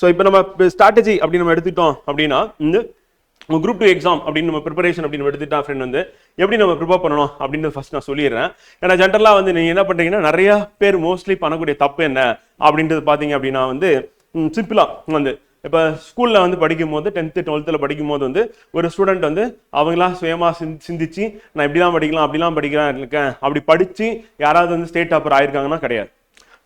So இப்போ நம்ம strategy அப்படின்னு நம்ம எடுத்துட்டோம் அப்படின்னா இந்த குரூப் டூ எக்ஸாம் அப்படின்னு நம்ம ப்ரிப்பரேஷன் அப்படின்னு எடுத்துட்டா ஃப்ரெண்ட் வந்து எப்படி நம்ம ப்ரிப்பேர் பண்ணணும் அப்படின்னு ஃபர்ஸ்ட் நான் சொல்லிடுறேன். ஏன்னா ஜென்ரலாக வந்து நீங்கள் என்ன பண்ணுறீங்கன்னா நிறைய பேர் மோஸ்ட்லி பண்ணக்கூடிய தப்பு என்ன அப்படின்றது பார்த்தீங்க அப்படின்னா வந்து சிம்பிளாக வந்து இப்போ ஸ்கூலில் வந்து படிக்கும் போது டென்த்து டுவெல்த்தில் படிக்கும் போது வந்து ஒரு ஸ்டூடெண்ட் வந்து அவங்களாம் சுயமாக சிந் சிந்திச்சு நான் இப்படி தான் படிக்கலாம் அப்படிலாம் படிக்கிறேன் இருக்கேன். அப்படி படித்து யாராவது வந்து ஸ்டேட் டாப்பர் ஆயிருக்காங்கன்னா கிடையாது.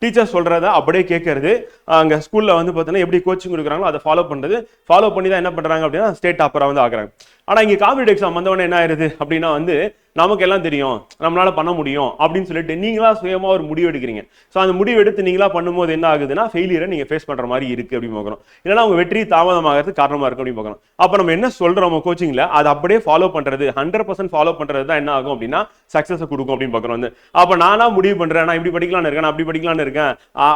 டீச்சர் சொல்கிறத அப்படியே கேட்கறது. அங்கே ஸ்கூலில் வந்து பார்த்தீங்கன்னா எப்படி கோச்சிங் கொடுக்குறாங்களோ அதை ஃபாலோ பண்ணுறது ஃபாலோ பண்ணி தான் என்ன பண்ணுறாங்க அப்படின்னா ஸ்டேட் டாப்பராக வந்து ஆகுறாங்க ஆனால் இங்கே காம்படிட்டிவ் எக்ஸாம் வந்தவொடனே என்ன ஆயிருது அப்படின்னா வந்து நமக்கு எல்லாம் தெரியும். நம்மளால பண்ண முடியும். அப்படின்னு சொல்லிட்டு நீங்களா சுயமா ஒரு முடிவு எடுக்கிறீங்க. ஸோ அந்த முடிவு எடுத்து நீங்களா பண்ணும்போது என்ன ஆகுதுன்னா ஃபெயிலியரை நீங்க ஃபேஸ் பண்ற மாதிரி இருக்கு அப்படின்னு பார்க்கணும். இல்லைன்னா உங்க வெற்றி தாமதமாகிறதுக்கு காரணமா இருக்கு அப்படின்னு பார்க்கணும். அப்போ நம்ம என்ன சொல்றோம் கோச்சிங்ல அதை அப்படியே ஃபாலோ பண்றது ஹண்ட்ரட் பர்சன்ட் ஃபாலோ பண்றது தான் என்ன ஆகும் அப்படின்னா சக்சஸ் கொடுக்கும் அப்படின்னு பார்க்குறோம் வந்து. அப்போ நானா முடிவு பண்றேன் நான் இப்படி படிக்கலாம்னு இருக்கேன் நான் அப்படி படிக்கலாம்னு இருக்கேன்.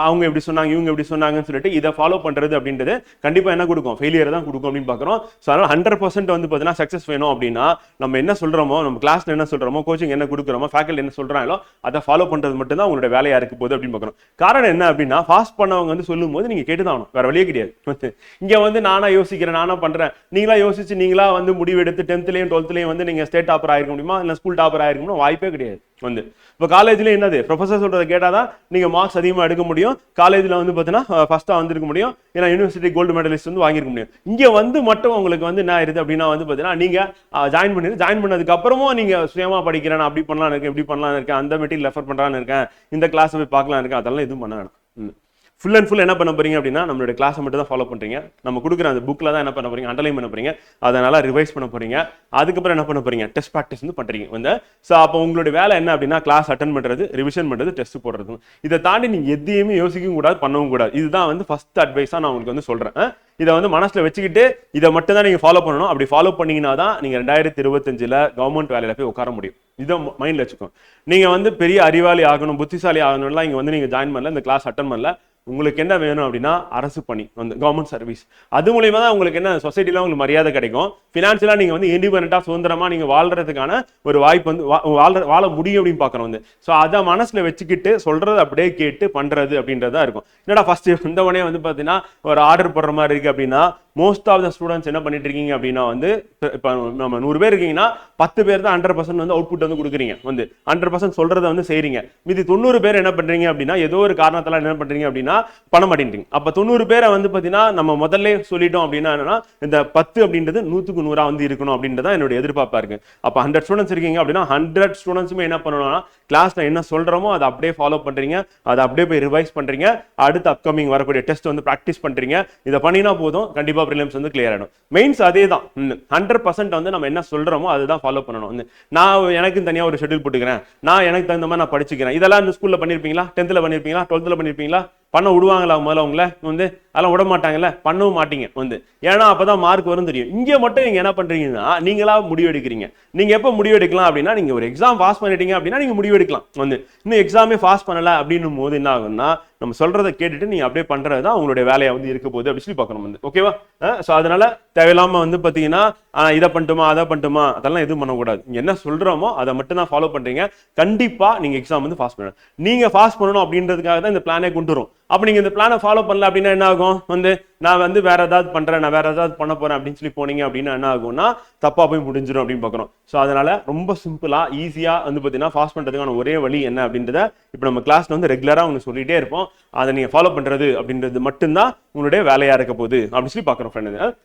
அவங்க எப்படி சொன்னாங்க இவங்க எப்படி சொன்னாங்கன்னு சொல்லிட்டு இதை ஃபாலோ பண்றது அப்படின்றது கண்டிப்பா என்ன கொடுக்கும்? ஃபெயிலியர் தான் கொடுக்கும் அப்படின்னு பார்க்குறோம் ஸோ ஹண்ட்ரட் பர்சன்ட் வந்து பார்த்தீங்கன்னா சக்ஸஸ் வேணும் அப்படின்னா நம்ம என்ன சொல்றோமோ நம்ம கிளாஸ்ல என்ன சொல்றோமோ கோச்சிங் என்ன கொடுக்குறோமோ ஃபேக்கல்டி என்ன சொல்கிறாங்களோ அதை ஃபாலோ பண்ணுறது மட்டும்தான் உங்களோட வேலையாக இருக்க போகுது அப்படின்னு பார்க்குறோம் காரணம் என்ன அப்படின்னா ஃபாஸ்ட் பண்ணவங்க வந்து சொல்லும் போது நீங்கள் கேட்டு தான் ஆகணும். வேற வழியே கிடையாது. இங்கே வந்து நானாக யோசிக்கிறேன் நானாக பண்ணுறேன் நீங்களா யோசிச்சு நீங்களா வந்து முடிவு எடுத்து டென்த்லேயும் டுவெல்த்லேயும் வந்து நீங்கள் ஸ்டேட் டாப்பர் ஆகிருக்க முடியுமா? இல்லை ஸ்கூல் டாப்பர் ஆயிருக்க முடியுமா? வாய்ப்பே கிடையாது. வந்து. இப்போ காலேஜ்லேயும் என்னது? ப்ரொஃபசர் சொல்றதை கேட்டாதான் நீங்கள் மார்க்ஸ் அதிகமாக எடுக்க முடியும். காலேஜில் வந்து பார்த்தீங்கன்னா ஃபஸ்ட்டாக வந்திருக்க முடியும். ஏன்னா யூனிவர்சிட்டி கோல்டு மெடலிஸ்ட் வந்து வாங்கியிருக்க முடியும். இங்கே வந்து மட்டும் உங்களுக்கு வந்து என்ன ஆயிருது அப்படின்னா வந்து பார்த்தீங்கன்னா நீங்கள் ஜாயின் பண்ணி ஜாயின் பண்ணதுக்கப்புறமும் நீங்கள் சுயமாக படிக்கிறேன் அப்படி பண்ணலாம் இருக்கேன் இப்படி பண்ணலாம் இருக்கேன் அந்த மெட்டீரியல் ரெஃபர் பண்ணலான்னு இருக்கேன் இந்த கிளாஸை போய் பார்க்கலாம் இருக்கேன் அதெல்லாம் எதுவும் பண்ண வேணாம். ம். ஃபுல் அண்ட் ஃபுல் என்ன பண்ண போறீங்க அப்படின்னா நம்மளோட கிளாஸை மட்டும் தான் ஃபாலோ பண்ணுறீங்க நம்ம கொடுக்குற அந்த புக்கில் தான் என்ன பண்ண போறீங்க அண்டர்லைன் பண்ண போறீங்க. அதை நல்லா ரிவைஸ் பண்ண போறீங்க. அதுக்கப்புறம் என்ன பண்ண போறீங்க? டெஸ்ட் ப்ராக்டிஸ் வந்து பண்ணுறீங்க வந்து ஸோ அப்போ உங்களுடைய வேலை என்ன அப்படின்னா கிளாஸ் அட்டன் பண்ணுறது ரிவிஷன் பண்ணுறது டெஸ்ட் போடுறது. இதை தாண்டி நீங்கள் எதையுமே யோசிக்கவும் கூடாது பண்ணவும் கூடாது. இதுதான் வந்து ஃபஸ்ட் அட்வைஸாக நான் உங்களுக்கு வந்து சொல்கிறேன் இதை வந்து மனசில் வச்சுக்கிட்டு இதை மட்டும் தான் நீங்கள் ஃபாலோ பண்ணணும். அப்படி ஃபாலோ பண்ணீங்கன்னா தான் நீங்கள் ரெண்டாயிரத்தி இருபத்தஞ்சில் கவர்மெண்ட் வேலையில் போய் உட்கார முடியும். இதை மைண்டில் வச்சுக்கோங்க நீங்கள் வந்து பெரிய அறிவாளி ஆகணும் புத்திசாலி ஆகணும்லாம் இங்கே வந்து நீங்கள் ஜாயின் பண்ணல இந்த கிளாஸ் அட்டன் பண்ணல. உங்களுக்கு என்ன வேணும் அப்படின்னா அரசு பணி வந்து கவர்மெண்ட் சர்வீஸ் அது மூலியமா தான் உங்களுக்கு என்ன சொசைட்டிலாம் உங்களுக்கு மரியாதை கிடைக்கும். ஃபினான்ஷியலாக நீங்கள் வந்து இண்டிபெண்ட்டாக சுதந்திரமாக நீங்கள் வாழ்கிறதுக்கான ஒரு வாய்ப்பு வந்து வா- வாழ்ற வாழ முடியும் அப்படின்னு பார்க்குறோம் வந்து. ஸோ அதை மனசில் வச்சுக்கிட்டு சொல்கிறது அப்படியே கேட்டு பண்ணுறது அப்படின்றதா இருக்கும். என்னடா ஃபர்ஸ்ட் இந்த உடனே வந்து பார்த்தீங்கன்னா ஒரு ஆர்டர் போடுற மாதிரி இருக்குது அப்படின்னா மோஸ்ட் ஆஃப் த ஸ்டூடெண்ட்ஸ் என்ன பண்ணிட்டு இருக்கீங்க அப்படின்னா வந்து இப்போ நம்ம நூறு பேர் இருக்கீங்கன்னா பத்து பேர் தான் ஹண்ட்ரட் பர்சன்ட் வந்து அவுட்புட் வந்து கொடுக்குறீங்க. வந்து ஹண்ட்ரட் பர்சன்ட் சொல்றதை வந்து செய்றீங்க. மீதி தொண்ணூறு பேர் என்ன பண்றீங்க அப்படின்னா ஏதோ ஒரு காரணத்தால் என்ன பண்றீங்க அப்படின்னா பண்ண மாட்டேங்கிறீங்க அப்போ தொண்ணூறு பேரை வந்து பார்த்தீங்கன்னா நம்ம முதல்ல சொல்லிட்டோம் அப்படின்னா என்னன்னா இந்த பத்து அப்படின்றது நூற்றுக்கு நூறாக வந்து இருக்கணும் அப்படின்றதான் என்னோட எதிர்பார்ப்பா இருக்கு. அப்போ ஹண்ட்ரட் ஸ்டூடெண்ட்ஸ் இருக்கீங்க அப்படின்னா ஹண்ட்ரட் ஸ்டூடெண்ட்ஸுமே என்ன பண்ணணும்னா கிளாஸில் என்ன சொல்றோமோ அதை அப்படியே ஃபாலோ பண்றீங்க. அதை அப்படியே போய் ரிவைஸ் பண்றீங்க. அடுத்து அப்கமிங் வரக்கூடிய டெஸ்ட் வந்து ப்ராக்டிஸ் பண்ணுறீங்க இதை பண்ணினா போதும். கண்டிப்பாக ப்ரிலிம்ஸ் வந்து கிளியர் ஆகிடும் மெயின்ஸ் அதே தான். ஹண்ட்ரட் பர்சன்ட் வந்து நம்ம என்ன சொல்றோமோ அதுதான் ஃபாலோ பண்ணணும். வந்து நான் எனக்கு தனியாக ஒரு ஷெட்யூல் போட்டுக்கிறேன். நான் எனக்கு தகுந்த மாதிரி நான் படிச்சுக்கிறேன். இதெல்லாம் இந்த ஸ்கூலில் பண்ணியிருப்பீங்களா டென்த்தில் பண்ணியிருப்பீங்களா டுவெல்த்தில் பண்ணிருப்பீங்களா? பண்ண விடுவாங்களா முதல்ல உங்களை? வந்து அதெல்லாம் விட மாட்டாங்கல்ல? பண்ணவும் மாட்டீங்க வந்து. ஏன்னா அப்பதான் மார்க் வரும் தெரியும். இங்க மட்டும் நீங்க என்ன பண்றீங்கன்னா நீங்களா முடிவெடுக்கிறீங்க நீங்கள் நீங்க எப்ப அப்படின்னா நீங்க ஒரு எக்ஸாம் பாஸ் பண்ணிட்டீங்க அப்படின்னா நீங்க முடிவெடுக்கலாம் வந்து. இன்னும் எக்ஸாமே பாஸ் பண்ணல அப்படின்னும் போது என்ன ஆகும்னா நம்ம சொல்றதை கேட்டுட்டு நீங்க அப்படியே பண்றது தான் உங்களுடைய வேலையா வந்து இருக்க போகுது அப்படின்னு சொல்லி பார்க்கணும் வந்து. ஓகேவா? ஸோ அதனால தேவையில்லாம வந்து பாத்தீங்கன்னா இதை பண்ணட்டுமா அதை பண்ணட்டுமா அதெல்லாம் எதுவும் பண்ணக்கூடாது. நீங்க என்ன சொல்றோமோ அதை மட்டும் தான் ஃபாலோ பண்றீங்க. கண்டிப்பா நீங்க எக்ஸாம் வந்து பாஸ் பண்ணணும். நீங்க பாஸ் பண்ணணும் அப்படின்றதுக்காக தான் இந்த பிளானே கொண்டு வரும். அப்ப நீங்க இந்த பிளானை ஃபாலோ பண்ணல அப்படின்னா என்ன ஆகும்? வந்து நான் வந்து வேற ஏதாவது பண்றேன் நான் வேற ஏதாவது பண்ண போறேன் அப்படின்னு சொல்லி போனீங்க அப்படின்னா என்ன ஆகும்னா தப்பா போய் முடிஞ்சிடும் அப்படின்னு பார்க்குறோம் ஸோ அதனால ரொம்ப சிம்பிளா ஈஸியா வந்து பாத்தீங்கன்னா ஃபாஸ்ட் பண்றதுக்கான ஒரே வழி என்ன அப்படின்றத இப்போ நம்ம கிளாஸ்ல வந்து ரெகுலரா உங்களுக்கு சொல்லிட்டே இருப்போம். அதை நீங்க ஃபாலோ பண்றது அப்படின்றது மட்டும்தான் உங்களுடைய வேலையா இருக்க போகுது அப்படின்னு சொல்லி பார்க்குறோம் ஃப்ரெண்டு